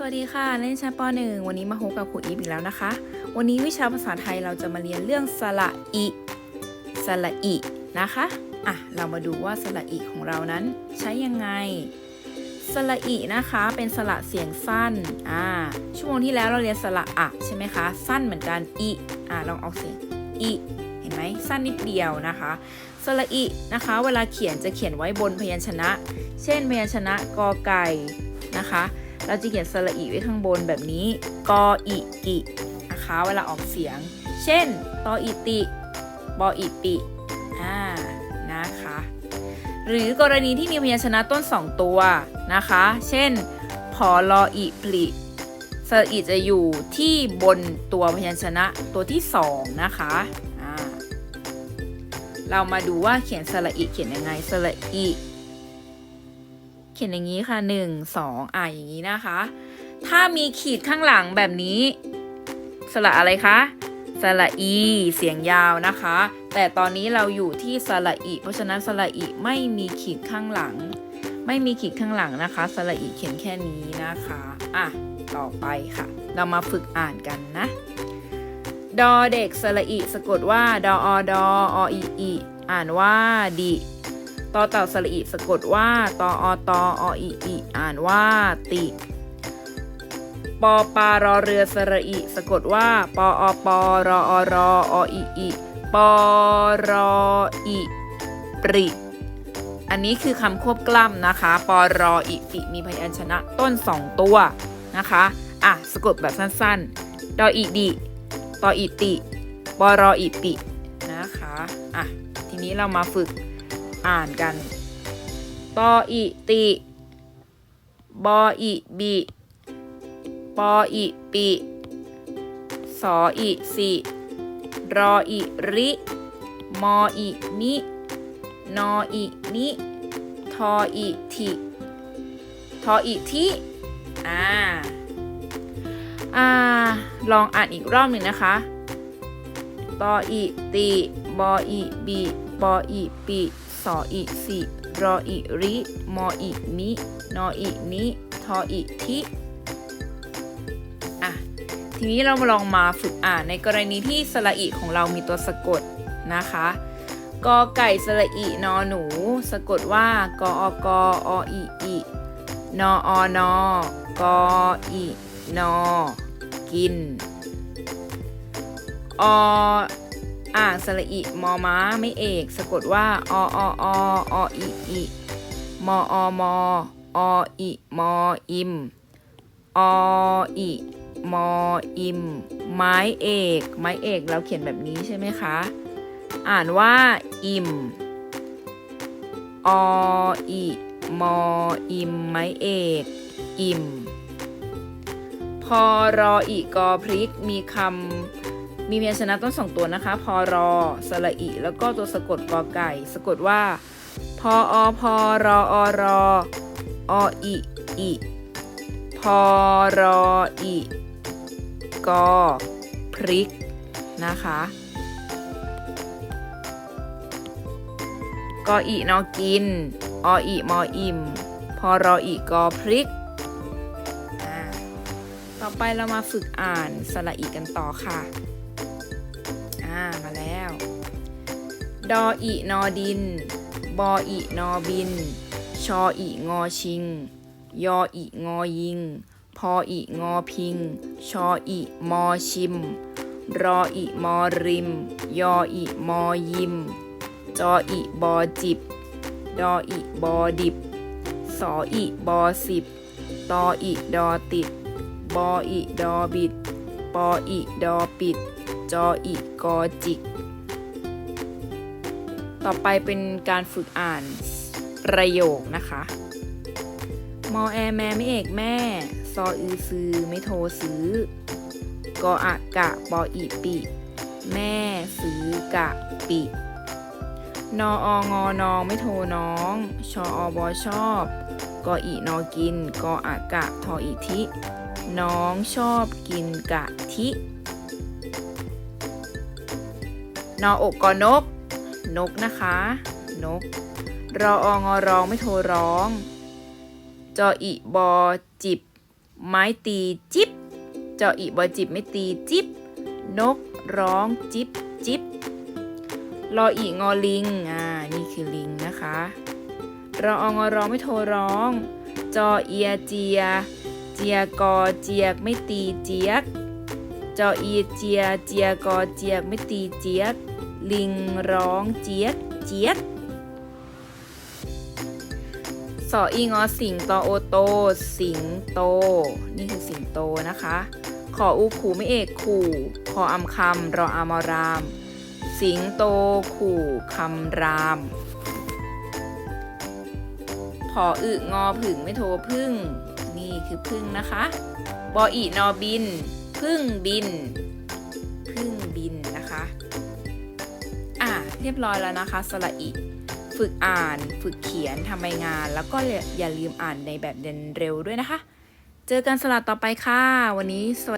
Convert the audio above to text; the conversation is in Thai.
สวัสดีค่ะเล่นชั้นป .1 วันนี้มาพบกับครูอีฟอีกแล้วนะคะ วันนี้วิชาภาษาไทยเราจะมาเรียนเรื่องสระอิสระอินะคะอะเรามาดูว่าสระอิของเรานั้นใช้ยังไงสระอินะคะเป็นสระเสียงสั้นอ่าชั่วโมงที่แล้วเราเรียนสระอะใช่ไหมคะสั้นเหมือนกันอิอ่าลองออกเสียงอิเห็นไหมสั้นนิดเดียวนะคะสระอินะคะ เวลาเขียนจะเขียนไว้บนพยัญชนะ เช่นพยัญชนะกอไก่นะคะ เราจะเขียนสระอีไว้ข้างบนแบบนี้กออิกินะคะเวลาออกเสียง เช่นตออิติปออิปิอ่านะคะ หรือกรณีที่มีพยัญชนะต้นสองตัวนะคะ เช่นพอลออิพลิสระอีจะอยู่ที่บนตัวพยัญชนะตัวที่สองนะคะเรามาดูว่าเขียนสระอีเขียนยังไงสระอี ขียนอย่างนี้ค่ะ 1 2 อ่าอย่างนี้นะคะ ถ้ามีขีดข้างหลังแบบนี้ สระอะไรคะสระอี เสียงยาวนะคะ แต่ตอนนี้เราอยู่ที่สระอี เพราะฉะนั้นสระอีไม่มีขีดข้างหลัง ไม่มีขีดข้างหลังนะคะสระอีเขียนแค่นี้นะคะ อะ ต่อไปค่ะ เรามาฝึกอ่านกันนะ ดอเด็กสระอีสะกดว่า ดออดอออีอีอ่านว่าดิ ตอเต่าสระอีสะกดว่าตออตอออีอีอ่านว่าติปอปารอเรือสระอีสะกดว่าปออปอรออรอออีอีปอรออีปริ อันนี้คือคำควบกล้ำนะคะ ปอรออีปิมีพยัญชนะต้นสองตัวนะคะ อะสะกดแบบสั้นๆ ดออีดิตออีติ ปอรออีปินะคะ อะ ทีนี้เรามาฝึก อ่านกัน ตออิติ บออิบิ ปออิปิ สออิสิรออิริ มออิมิ นออินิ ทออิทิทออิทิ อ่า อ่า ลองอ่านอีกรอบหนึ่งนะคะ ตออิติ บออิบิ ปออิปิ สออิสิรออิริ มออิมิ นออินิ ทออิทิอะ ทีนี้เรามาลองมาฝึกอ่านในกรณีที่สระอิของเรามีตัวสะกดนะคะกอไก่สระอินอหนู สะกดว่ากออกอออีอีนออนอกออีนอกิน อ อ่างสระอิมอม้าไม่เอก สะกดว่าออออออีอีมออมอออีมออิมออีมออิม ไม้เอก ไม้เอกเราเขียนแบบนี้ใช่ไหมคะ อ่านว่าอิมออีมออิม ไม้เอก อิม พอรออีกอพริกมีคำ มีพยัญชนะต้นสองตัวนะคะ พอรอสระอีแล้วก็ตัวสะกดกอไก่ สะกดว่า พออพอรออรอออีอีพอรออีกอพริก นะคะ กออีนอกิน ออีมออิมพอรออีกอพริก ต่อไปเรามาฝึกอ่านสระอีกันต่อค่ะ อ่ามาแล้ว ดออีนอดิน บออีนอบิน ชออีงอชิง ยออีงอยิง พออีงอพิง ชออีมอชิม รออีมอริม ยออีมอยิม จออีบอจิบ ดออีบอดิบ สออีบอสิบ ตออีดอติด บออีดอบิด ปออีดอปิด จออีกอจิก ต่อไปเป็นการฝึกอ่านประโยคนะคะ มอแอแม่ไม่เอกแม่ ซออือซือไม่โทรซื้อ กออะกะปออีปิ แม่ซื้อกะปินอองอนองไม่โทรน้อง ชออบอชอบ กออีนอกิน กออากะทออีทิ น้องชอบกินกะทิ นออกกอนก นกนะคะ นก รอองอร้องไม่โทรร้อง จออีบอจิบ ไม้ตีจิบ จออีบอจิบไม่ตีจิบ นกร้องจิบจิบรออีงอลิง อ่า นี่คือลิงนะคะ รอองอร้องไม่โทรร้อง จอเอียเจีย เจียกอเจียกไม่ตีเจียก จออีเจีย เจียกอเจียไม่ตีเจียกลิงร้องเจียกเจียกสออีงอสิงตอโอโต สิงโต นี่คือสิงโตนะคะ ขออูขู่ไม่เอกขู่ ขออำคำรออามาราม สิงโตขู่คำรามพออึงอผึ่งไม่โทพึ่ง นี่คือพึ่งนะคะ บออีนอบิน พึ่งบิน พึ่งบินนะคะ อะเรียบร้อยแล้วนะคะสระอิฝึกอ่านฝึกเขียนทำใบงาน แล้วก็อย่าลืมอ่านในแบบเรียนเร็วด้วยนะคะ เจอกันสลัดต่อไปค่ะ วันนี้สวัสดี